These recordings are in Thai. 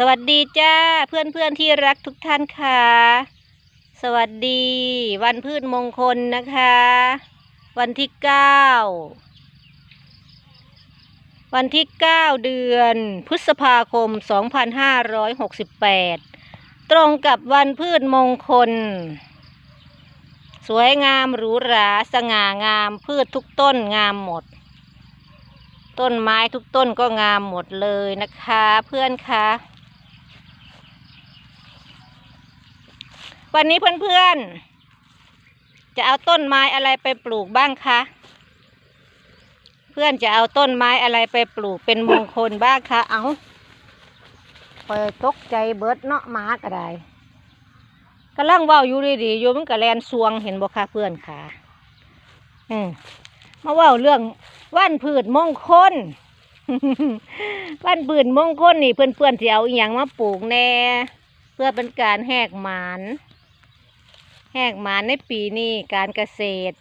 สวัสดีจ้าเพื่อนเพื่อนที่รักทุกท่านค่ะ สวัสดี วันพืชมงคลนะคะ วันที่เก้าวันที่เก้าเดือน พฤษภาคม2568ตรงกับวันพืชมงคล สวยงามหรูหราสง่างามพืชทุกต้นงามหมดต้นไม้ทุกต้นก็งามหมดเลยนะคะเพื่อนคะ วันนี้เพื่อนๆ จะเอาต้นไม้อะไรไปปลูกบ้างคะ เพื่อนจะเอาต้นไม้อะไรไปปลูกเป็นมงคลบ้างคะ เอาคอยตกใจเบิดเนาะหมากระได้กำลังว้าวอยู่ดีๆอยู่มันกะแลนสวงเห็นบ่คะเพื่อนค่ะอืมมาว้าเรื่องวันพืชมงคลวันพืชมงคลนี่เพื่อนๆที่เอาอหย่างมาปลูกแน่ เพื่อเป็นการแหกหมาน หกหมานในปีนี้การเกษตร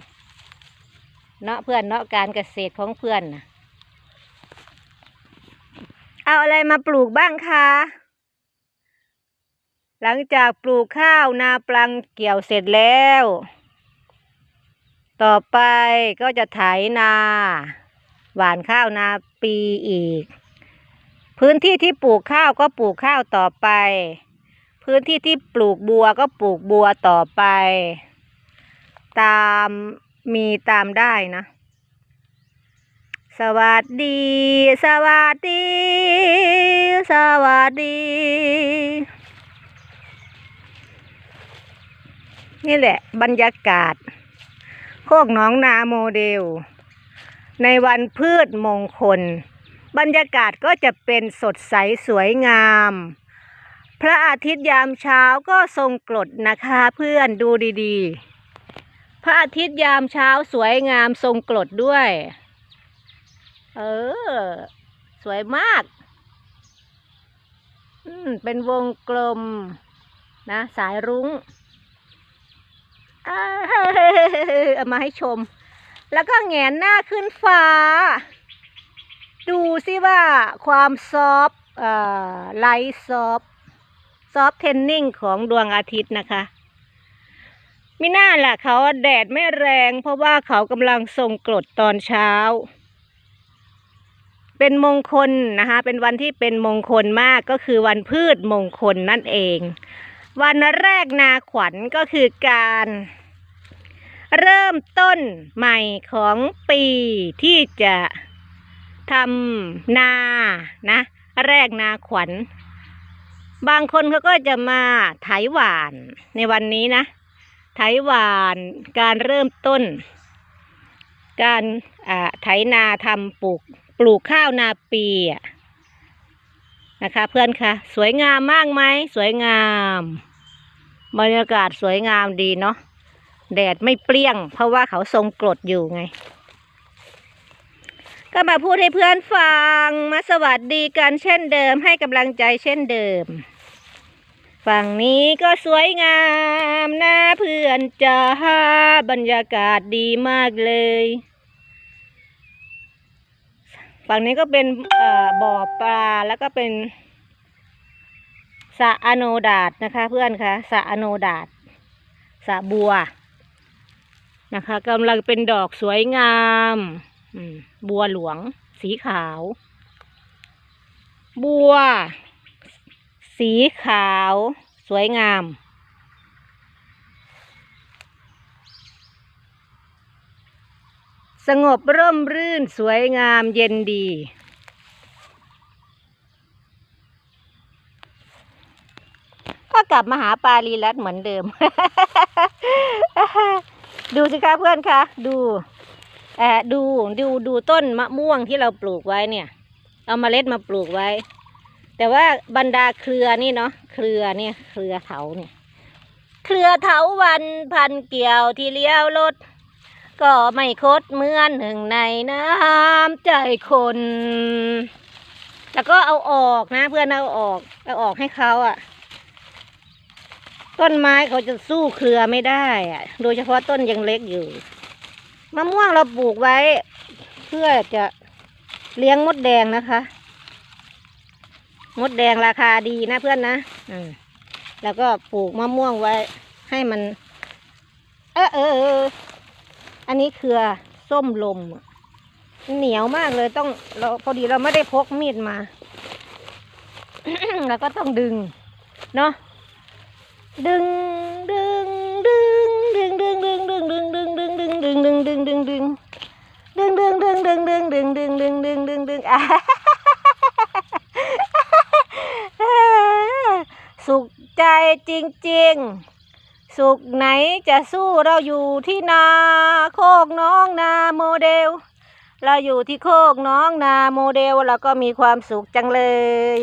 เนาะเพื่อนเนาะการเกษตรของเพื่อนนะเอาอะไรมาปลูกบ้างคะ หลังจากปลูกข้าวนาปลังเกี่ยวเสร็จแล้ว ต่อไปก็จะไถนา หว่านข้าวนาปีอีก พื้นที่ที่ปลูกข้าวก็ปลูกข้าวต่อไป พื้นที่ที่ปลูกบัวก็ปลูกบัวต่อไป ตามมีตามได้นะ สวัสดี สวัสดี สวัสดี นี่แหละบรรยากาศ โคกหนองนาโมเดล ในวันพืชมงคล บรรยากาศก็จะเป็นสดใสสวยงาม พระอาทิตย์ยามเช้าก็ทรงกรดนะคะเพื่อนดูดีๆ พระอาทิตย์ยามเช้าสวยงามทรงกรดด้วย เออ สวยมาก อืม เป็นวงกลม นะ สายรุ้งเอามาให้ชม แล้วก็แหงนหน้าขึ้นฟ้า ดูสิว่าความซอฟเอ่อไลท์ซอฟ ซอฟต์เทนนิ่งของดวงอาทิตย์นะคะมิน่าล่ะเขาแดดไม่แรงเพราะว่าเขากำลังส่งกรดตอนเช้า เป็นมงคลนะคะ เป็นวันที่เป็นมงคลมากก็คือวันพืชมงคลนั่นเอง วันแรกนาขวัญก็คือการ เริ่มต้นใหม่ของปีที่จะทำนานะ แรกนาขวัญ บางคนเขาก็จะมาไถหวานในวันนี้นะ ไถหวานการเริ่มต้น การอ่าไถนาทำปลูกปลูกข้าวนาปีนะคะ เพื่อนคะสวยงามมากไหมสวยงามบรรยากาศสวยงามดีเนาะแดดไม่เปรี้ยง เพราะว่าเขาทรงกรดอยู่ไง ก็มาพูดให้เพื่อนฟังมาสวัสดีกันเช่นเดิม ให้กำลังใจเช่นเดิม ฝั่งนี้ก็สวยงามนะเพื่อนจ้าบรรยากาศดีมากเลย ฝั่งนี้ก็เป็นบ่อปลาแล้วก็เป็นสระอโนดาตนะคะ เพื่อนคะสระอโนดาตสระบัวนะคะกำลังเป็นดอกสวยงาม บัวหลวง สีขาว บัว สีขาว สวยงาม สงบร่มรื่นสวยงามเย็นดี ก็กลับมาหาปาลีรัตเหมือนเดิม ดูสิคะเพื่อนคะ ดู ดูดูดูต้นมะม่วงที่เราปลูกไว้เนี่ย เอามาเมล็ดมาปลูกไว้ แต่ว่าบรรดาเครือนี่เนาะเครือเนี่ยเครือเถาเนี่ย เครือเถาวันพันเกี่ยวที่เลี้ยวรถก็ไม่คดเหมือนหนึ่งในน้ำใจคน แล้วก็เอาออกนะ เพื่อนเอาออกเอาออกให้เขาอะ่ะ ต้นไม้เขาจะสู้เครือไม่ได้อะโดยเฉพาะต้นยังเล็กอยู่ มะม่วงเราปลูกไว้ เพื่อจะเลี้ยงมดแดงนะคะ มดแดงราคาดีนะเพื่อนนะอืมแล้วก็ปลูกมะม่วงไว้ให้มัน เออเออเอออันนี้เครือส้มลมอะเหนียวมากเลยต้องเราพอดีเราไม่ได้พกมีดมา แล้วก็ต้องดึง เนาะดึงดึง ดึงดึงดึงดึงดึงดึงดึงดึงดึงดึงดึงดึงดึงอะสุขใจจริง ๆ สุขไหนจะสู้เราอยู่ที่นาโคกน้องนาโมเดล เราอยู่ที่โคกน้องนาโมเดลเราก็มีความสุขจังเลย